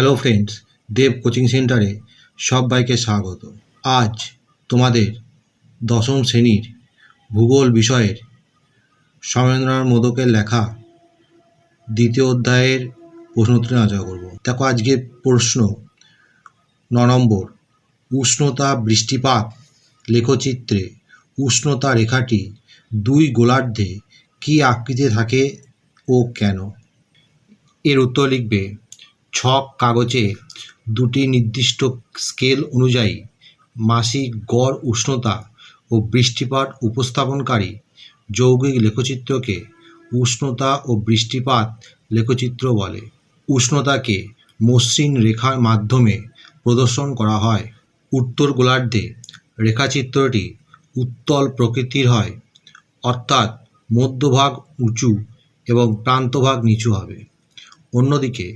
Hello friends দেব coaching সেন্টারে সবাইকে স্বাগত। আজ তোমাদের দশম শ্রেণির ভূগোল বিষয়ের সমেন্দ্রনাথ মোদকের লেখা দ্বিতীয় অধ্যায়ের প্রশ্ন উত্তর আলোচনা করব। দেখো আজকের প্রশ্ন ন নম্বর, উষ্ণতা বৃষ্টিপাত লেখচিত্রে উষ্ণতা রেখাটি দুই গোলার্ধে কী আকৃতি থাকে ও কেন? এর উত্তর লিখবে ছক কাগজে দুটি নির্দিষ্ট স্কেল অনুযায়ী মাসিক গড় উষ্ণতা ও বৃষ্টিপাত উপস্থাপনকারী যৌগিক লেখচিত্রকে উষ্ণতা ও বৃষ্টিপাত লেখচিত্র বলে। উষ্ণতাকে মসৃণ রেখার মাধ্যমে প্রদর্শন করা হয়। উত্তর গোলার্ধে রেখাচিত্রটি উত্তল প্রকৃতির হয়, অর্থাৎ মধ্যভাগ উঁচু এবং প্রান্তভাগ নিচু হবে। অন্যদিকে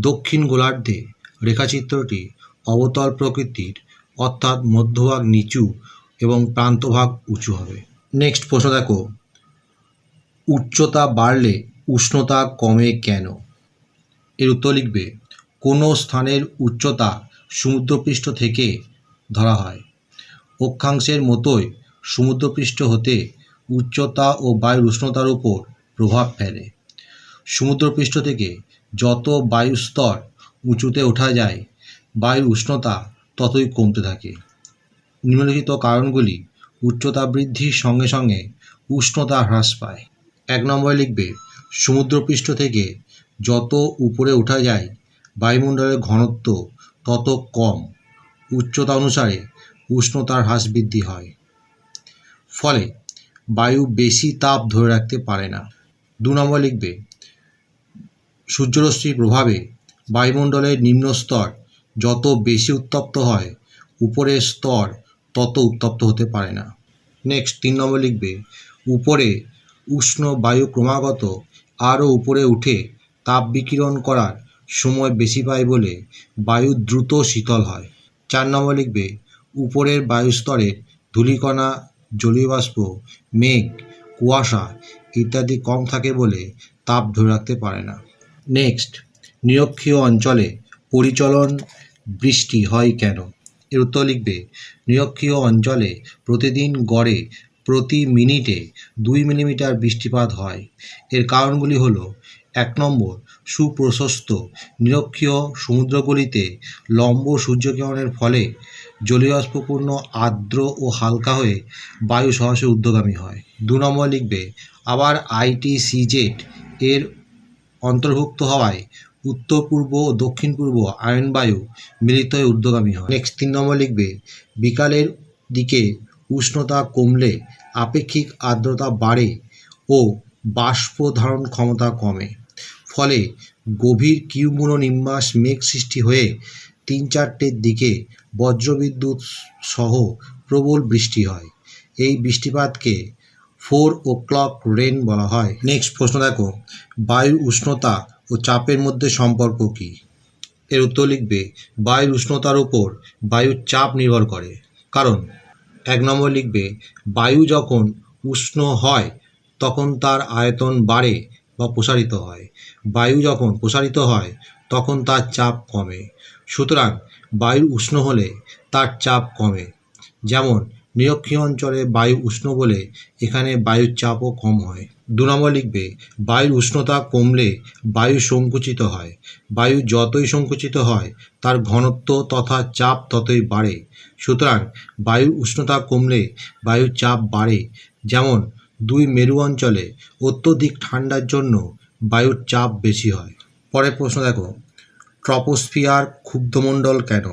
দক্ষিণ গোলার্ধে রেখাচিত্রটি অবতল প্রকৃতির, অর্থাৎ মধ্যভাগ নিচু এবং প্রান্তভাগ উঁচু হবে। নেক্সট প্রশ্ন দেখো। উচ্চতা বাড়লে উষ্ণতা কমে কেন? এর উত্তর লিখবে, কোনো স্থানের উচ্চতা সমুদ্রপৃষ্ঠ থেকে ধরা হয়? অক্ষাংশের মতোই সমুদ্রপৃষ্ঠ হতে উচ্চতা ও বায়ুর উষ্ণতার উপর প্রভাব ফেলে। সমুদ্রপৃষ্ঠ থেকে যত বায়ু স্তর উঁচুতে ওঠা যায়, বায়ুর উষ্ণতা ততই কমতে থাকে। নিম্নলিখিত কারণগুলি উচ্চতা বৃদ্ধির সঙ্গে সঙ্গে উষ্ণতা হ্রাস পায়। এক নম্বরে লিখবে, সমুদ্রপৃষ্ঠ থেকে যত উপরে ওঠা যায়, বায়ুমণ্ডলের ঘনত্ব তত কম। উচ্চতা অনুসারে উষ্ণতার হ্রাস বৃদ্ধি হয়। ফলে বায়ু বেশি তাপ ধরে রাখতে পারে না। দু নম্বর লিখবে সূর্যরশ্মির প্রভাবে বায়ুমণ্ডলের নিম্ন স্তর যত বেশি উত্তপ্ত হয়, উপরের স্তর তত উত্তপ্ত হতে পারে না। নেক্সট তিন নম্বর লিখবে, উপরে উষ্ণ বায়ু ক্রমাগত আরও উপরে উঠে তাপ বিকিরণ করার সময় বেশি পায় বলে বায়ু দ্রুত শীতল হয়। চার নম্বর লিখবে, উপরের বায়ুস্তরের ধূলিকণা জলীয় বাষ্প মেঘ, কুয়াশা ইত্যাদি কম থাকে বলে তাপ ধরে রাখতে পারে না। নেক্সট নিরক্ষীয় অঞ্চলে পরিচলন বৃষ্টি হয় কেন? এর উত্তর লিখবে, নিরক্ষীয় অঞ্চলে প্রতিদিন গড়ে প্রতি মিনিটে দুই মিলিমিটার বৃষ্টিপাত হয়। এর কারণগুলি হলো, এক নম্বর, সুপ্রশস্ত নিরক্ষীয় সমুদ্রগুলিতে লম্ব সূর্যকিরণের ফলে জলীয়বাষ্পপূর্ণ আর্দ্র ও হালকা হয়ে বায়ু সরাসরি ঊর্ধ্বগামী হয়। দু নম্বর লিখবে, আবার আইটিসিজেড এর অন্তর্ভুক্ত হওয়ায় উত্তর পূর্ব ও দক্ষিণ পূর্ব আয়ন বায়ু মিলিত হয়ে ঊর্ধ্বগামী হয়। নেক্সট তিন নম্বর লিখবে, বিকালের দিকে উষ্ণতা কমলে আপেক্ষিক আর্দ্রতা বাড়ে ও বাষ্প ধারণ ক্ষমতা কমে। ফলে গভীর কিউমুনো নিম্বাস মেঘ সৃষ্টি হয়ে তিন চারটের দিকে বজ্রবিদ্যুৎ সহ প্রবল বৃষ্টি হয়। এই বৃষ্টিপাতকে ফোর ও ক্লক রেন বলা হয়। নেক্সট প্রশ্ন দেখো, বায়ুর উষ্ণতা ও চাপের মধ্যে সম্পর্ক কী? এর উত্তর লিখবে, বায়ুর উষ্ণতার উপর বায়ুর চাপ নির্ভর করে। কারণ, এক নম্বর লিখবে, বায়ু যখন উষ্ণ হয়, তখন তার আয়তন বাড়ে বা প্রসারিত হয়। বায়ু যখন প্রসারিত হয়, তখন তার চাপ কমে। সুতরাং বায়ু উষ্ণ হলে তার চাপ কমে। যেমন নিরক্ষীয় অঞ্চলে বায়ু উষ্ণ বলে এখানে বায়ুর চাপও কম হয়। দু নম্বর লিখবে, বায়ুর উষ্ণতা কমলে বায়ু সংকুচিত হয়। বায়ু যতই সংকুচিত হয়, তার ঘনত্ব তথা চাপ ততই বাড়ে। সুতরাং বায়ুর উষ্ণতা কমলে বায়ুর চাপ বাড়ে। যেমন, দুই মেরু অঞ্চলে অত্যধিক ঠান্ডার জন্য বায়ুর চাপ বেশি হয়। পরের প্রশ্ন দেখো, ট্রপোস্ফিয়ার ক্ষুব্ধমণ্ডল কেন?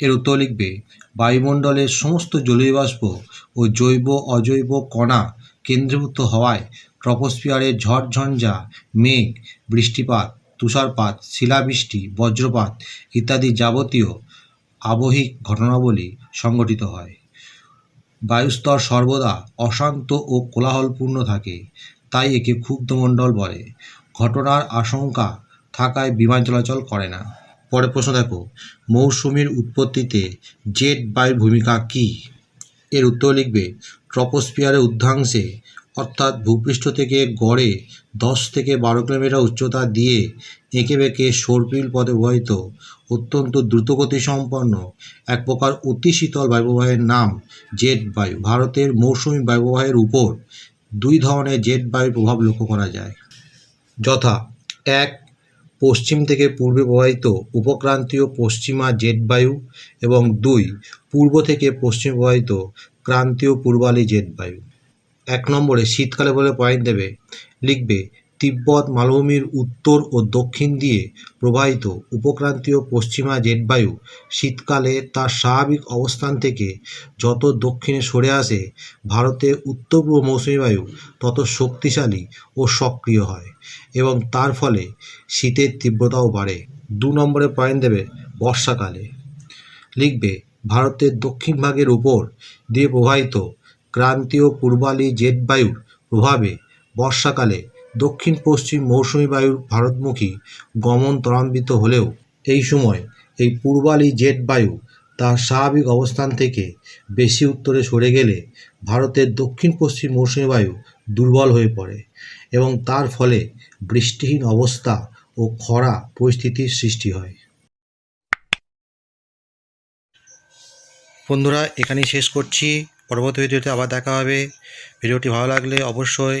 এর উত্তর লিখবে, বায়ুমণ্ডলের সমস্ত জলীয় বাষ্প ও জৈব অজৈব কণা কেন্দ্রীভূত হওয়ায় ট্রপোস্ফিয়ারের ঝড়ঝঞ্ঝা মেঘ, বৃষ্টিপাত, তুষারপাত, শিলাবৃষ্টি, বজ্রপাত ইত্যাদি যাবতীয় আবহিক ঘটনাবলী সংঘটিত হয়। বায়ুস্তর সর্বদা অশান্ত ও কোলাহলপূর্ণ থাকে, তাই একে ক্ষুব্ধমণ্ডল বলে। ঘটনার আশঙ্কা থাকায় বিমান চলাচল করে না। পরের প্রশ্ন দেখো, মৌসুমীর উৎপত্তিতে জেট বায়ুর ভূমিকা কী? এর উত্তর লিখবে, ট্রপোস্ফিয়ারের ঊর্ধ্বাংশে অর্থাৎ ভূপৃষ্ঠ থেকে গড়ে দশ থেকে বারো কিলোমিটার উচ্চতা দিয়ে এঁকে বেঁকে সর্পিল পথে প্রবাহিত, অত্যন্ত দ্রুতগতি সম্পন্ন, এক প্রকার অতি শীতল বায়ুপ্রবাহের নাম জেট বায়ু। ভারতের মৌসুমী বায়ুপ্রবাহের উপর দুই ধরনের জেট বায়ুর প্রভাব লক্ষ্য করা যায়। যথা, এক পশ্চিম থেকে পূর্বে প্রবাহিত উপক্রান্তীয় পশ্চিমা জেট বায়ু এবং দুই পূর্ব থেকে পশ্চিমে প্রবাহিত ক্রান্তীয় পূর্বালী জেট বায়ু এক নম্বরে শীতকালে বলে পয়েন্ট দেবে, লিখবে তিব্বত, মালভূমির উত্তর ও দক্ষিণ দিয়ে প্রবাহিত উপক্রান্তীয় পশ্চিমা জেট বায়ু শীতকালে তার স্বাভাবিক অবস্থান থেকে যত দক্ষিণে সরে আসে, ভারতে উত্তর পূর্ব মৌসুমী বায়ু তত শক্তিশালী ও সক্রিয় হয় এবং তার ফলে শীতের তীব্রতাও বাড়ে। দু নম্বরে পয়েন্ট দেবে বর্ষাকালে। লিখবে, ভারতের দক্ষিণ ভাগের উপর দিয়ে প্রবাহিত ক্রান্তীয় পূর্বালি জেট বায়ুর প্রভাবে বর্ষাকালে দক্ষিণ পশ্চিম মৌসুমী বায়ুর ভারতমুখী গমন ত্বরান্বিত হলেও এই সময় এই পূর্বালি জেট বায়ু তার স্বাভাবিক অবস্থান থেকে বেশি উত্তরে সরে গেলে ভারতের দক্ষিণ পশ্চিম মৌসুমী বায়ু দুর্বল হয়ে পড়ে এবং তার ফলে বৃষ্টিহীন অবস্থা ও খরা পরিস্থিতির সৃষ্টি হয়। বন্ধুরা, এখানেই শেষ করছি। পরবর্তী ভিডিওতে আবার দেখা হবে। ভিডিওটি ভালো লাগলে অবশ্যই